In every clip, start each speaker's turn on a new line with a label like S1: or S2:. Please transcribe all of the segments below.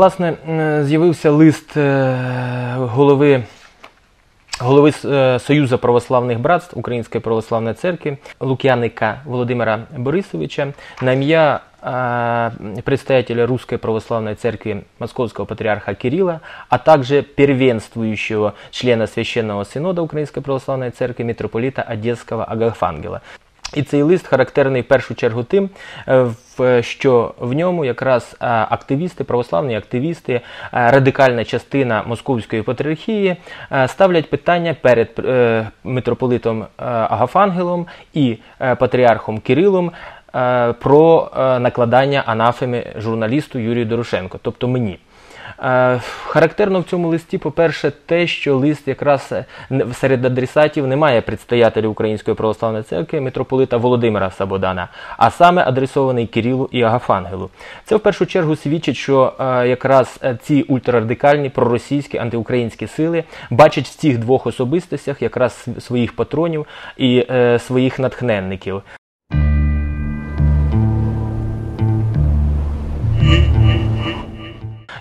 S1: власне, з'явився лист голови. Голови Союзу православних братств Української православної церкви Лук'яника Володимира Борисовича на ім'я предстоятеля Русской Православной Церкви Московского Патриарха Кирилла, а также первенствующего члена Священного Синода Української Православної Церкви митрополита Одесского Агафангела. І цей лист характерний в першу чергу тим, що в ньому якраз активісти, православні активісти, радикальна частина Московської патріархії ставлять питання перед е, митрополитом Агафангелом і е, патріархом Кирилом Е, про е, накладання анафеми журналісту Юрію Дорошенко, тобто мені. Е, характерно в цьому листі, по-перше, те, що лист якраз серед адресатів немає предстоятеля Української православної церкви митрополита Володимира Сабодана, а саме адресований Кирилу і Агафангелу. Це в першу чергу свідчить, що якраз ці ультрарадикальні проросійські антиукраїнські сили бачать в цих двох особистостях якраз своїх патронів і своїх натхненників.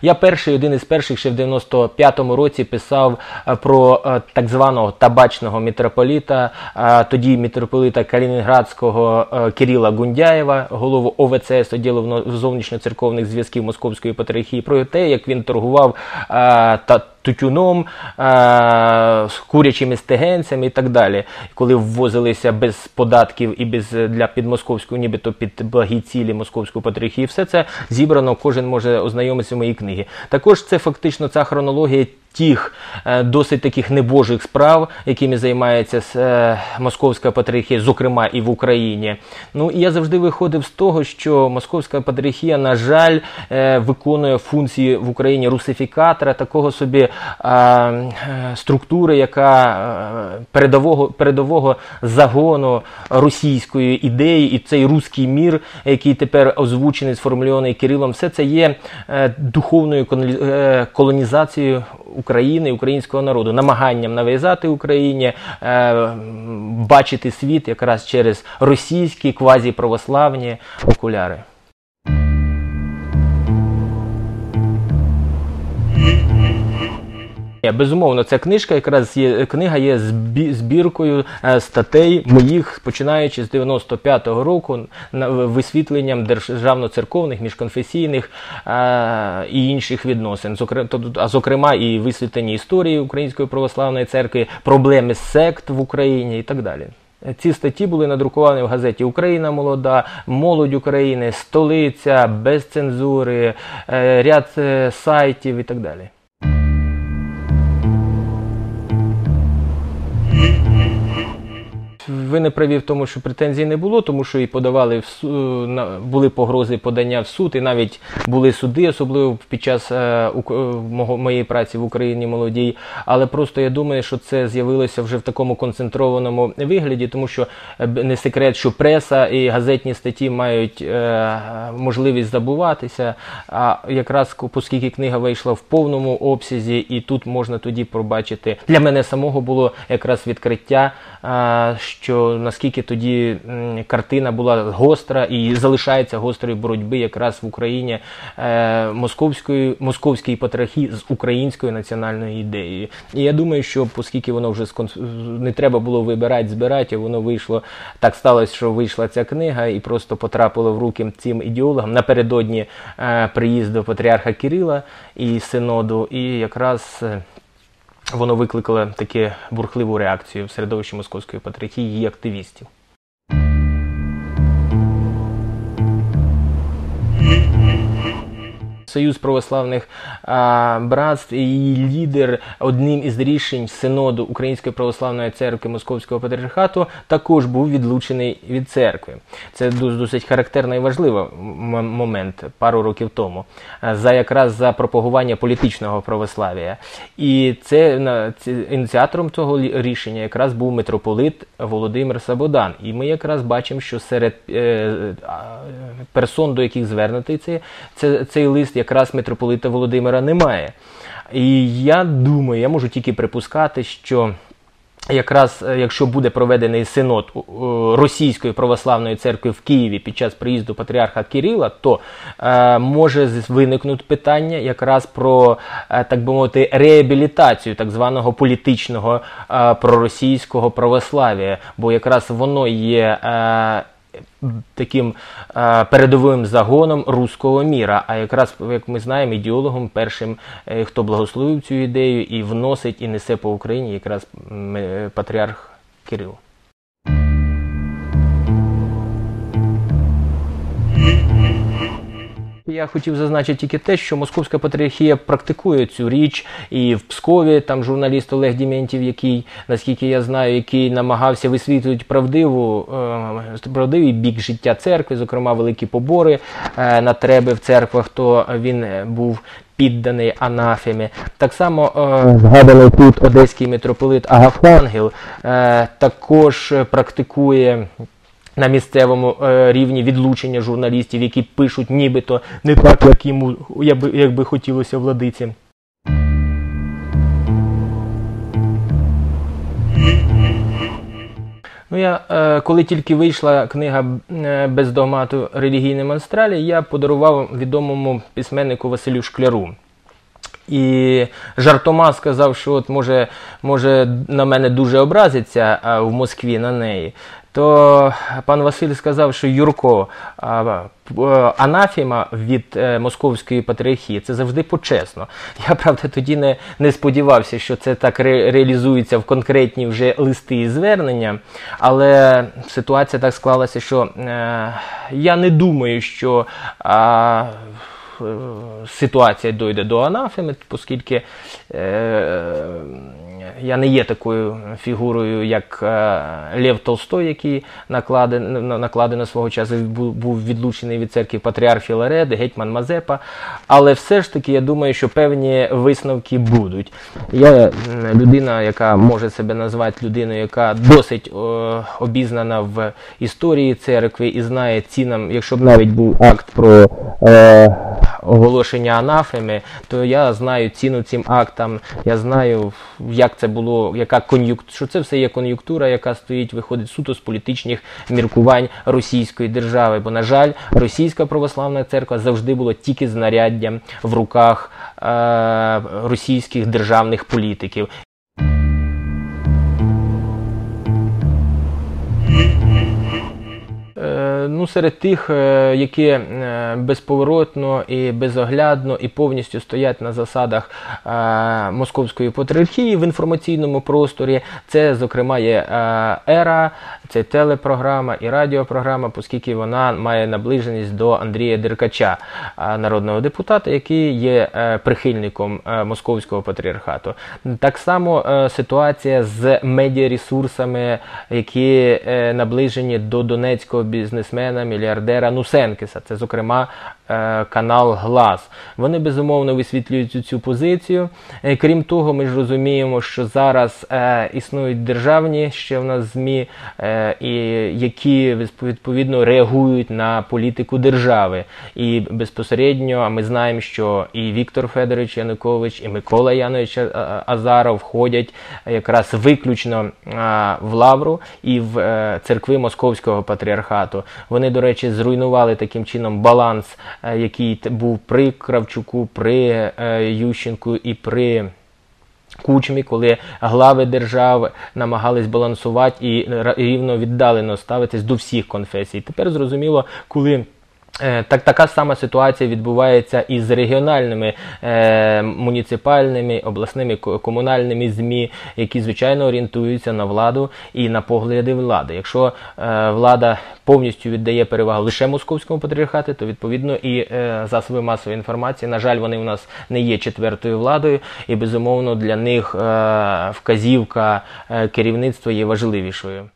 S1: Я перший один із перших ще в 95-му році писав е, про е, так званого табачного митрополіта, е, тоді мітрополіта Калінінградського Кирила Гундяєва, голову ОВЦС відділу зовнішньоцерковних зв'язків Московської патріархії, про те, як він торгував та тютюном, з курячими стегенцями і так далі, коли ввозилися без податків і без для підмосковського, нібито під благі цілі московської патріархії, все це зібрано, кожен може ознайомитися в моїй книги. Також це фактично ця хронологія тих е, досить таких небожих справ, якими займається е, Московська патріархія, зокрема і в Україні. Ну і я завжди виходив з того, що Московська патріархія, на жаль, е, виконує функції в Україні русифікатора, такого собі структури, яка передового передового загону російської ідеї, і цей руський мір, який тепер озвучений, сформульований Кирилом, все це є духовною колонізацією України, українського народу, намаганням нав'язати Україні, е, бачити світ якраз через російські квазіправославні окуляри. Безумовно, ця книжка якраз є книга є збіркою е, статей моїх, починаючи з 95-го року, висвітленням державно-церковних, міжконфесійних а, е, і інших відносин. А зокрема, і висвітлення історії Української православної церкви, проблеми сект в Україні і так далі. Ці статті були надруковані в газеті Україна молода, Молодь України, Столиця, без цензури, е, ряд сайтів і так далі. Ви не праві в тому, що претензій не було, тому що і подавали в суд, були погрози подання в суд, і навіть були суди, особливо під час е, моєї праці в Україні молодій. Але просто я думаю, що це з'явилося вже в такому концентрованому вигляді, тому що е, не секрет, що преса і газетні статті мають е, можливість забуватися. А якраз оскільки книга вийшла в повному обсязі, і тут можна тоді побачити для мене самого було якраз відкриття. Що наскільки тоді картина була гостра і залишається гострою боротьби якраз в Україні е, московської московської патріархії з українською національною ідеєю. І я думаю, що оскільки воно вже не треба було вибирати, збирати, воно вийшло так сталося, що вийшла ця книга і просто потрапило в руки цим ідеологам напередодні е, приїзду патріарха Кирила і синоду, і якраз е, Воно викликало таку бурхливу реакцію в середовищі московської патріархії і активістів. Союз православних братств і лідер одним із рішень синоду Української православної церкви Московського патріархату також був відлучений від церкви. Це досить характерний і важливий момент пару років тому, за якраз за пропагування політичного православ'я. І це ініціатором цього рішення якраз був митрополит Володимир Сабодан. І ми якраз бачимо, що серед е, персон, до яких звернутий цей, цей лист якраз митрополита Володимира немає. І я думаю, я можу тільки припускати, що Якраз е, якщо буде проведений синод Російської православної церкви в Києві під час приїзду патріарха Кирила, то е, може виникнути питання якраз про е, так би мовити реабілітацію так званого політичного е, проросійського православ'я, бо якраз воно є. Е, таким е, передовим загоном руського міра. А якраз, як ми знаємо, ідеологом першим, е, хто благословив цю ідею і вносить і несе по Україні якраз е, патріарх Кирил. Я хотів зазначити тільки те, що Московська патріархія практикує цю річ, і в Пскові там журналіст Олег Дімєнтів, який, наскільки я знаю, який намагався висвітлювати правдиву, е, правдивий бік життя церкви, зокрема великі побори е, на треби в церквах, то він був. Підданий анафемі. Так само е, згаданий тут одеський митрополит Агафангел е, також практикує на місцевому е, рівні відлучення журналістів, які пишуть нібито не так, як йому як би хотілося владиці. Ну, я, е, Коли тільки вийшла книга е, без догмату релігійні монстралі, я подарував відомому письменнику Василю Шкляру. І жартома сказав, що от може може на мене дуже образиться в Москві на неї то пан Василь сказав, що Юрко анафіма від е, московської патріархії це завжди почесно. Я правда тоді не не сподівався, що це так ре реалізується в конкретні вже листи і звернення, але ситуація так склалася, що е, я не думаю, що. Е, Ситуація дойде до анафеми, оскільки е, я не є такою фігурою, як е, Лев Толстой, який накладено, накладено свого часу був відлучений від церкви Патріарх Філарет, Гетьман Мазепа. Але все ж таки я думаю, що певні висновки будуть. Я людина, яка може себе назвати людиною, яка досить о, обізнана в історії церкви і знає цінам, якщо б навіть був акт про. Е, Оголошення анафеми, то я знаю ціну цим актам, я знаю, як це було, яка кон'юкт, що це все є кон'юнктура, яка стоїть, виходить суто з політичних міркувань Російської держави. Бо, на жаль, російська православна церква завжди була тільки знаряддям в руках е- російських державних політиків. Ну, серед тих, е, які е, безповоротно і безоглядно і повністю стоять на засадах е, московської патріархії в інформаційному просторі, це, зокрема, є ера, це телепрограма і радіопрограма, оскільки вона має наближеність до Андрія Деркача, народного депутата, який є прихильником московського патріархату. Так само ситуація з медіаресурсами, які наближені до донецького бізнесмена бізнесмена, мільярдера Нусенкіса. Це, зокрема, е, канал Глас. Вони безумовно висвітлюють цю позицію. Е, крім того, ми ж розуміємо, що зараз е, існують державні ще в нас ЗМІ, які відповідно реагують на політику держави. І безпосередньо ми знаємо, що і Віктор Федорович Янукович, і Микола Янович Азаров входять якраз виключно в Лавру і в церкви Московського патріархату. Вони, до речі, зруйнували таким чином баланс, е, який був при Кравчуку, при е, Ющенку і при. Кучмі, коли глави держав намагались балансувати і рівно віддалено ставитись до всіх конфесій. Тепер зрозуміло, коли Е, так, Така сама ситуація відбувається і з регіональними е, муніципальними, обласними комунальними ЗМІ, які звичайно орієнтуються на владу і на погляди влади. Якщо е, влада повністю віддає перевагу лише московському патріархату, то відповідно і е, засоби масової інформації, на жаль, вони у нас не є четвертою владою, і безумовно для них е, вказівка е, керівництва є важливішою.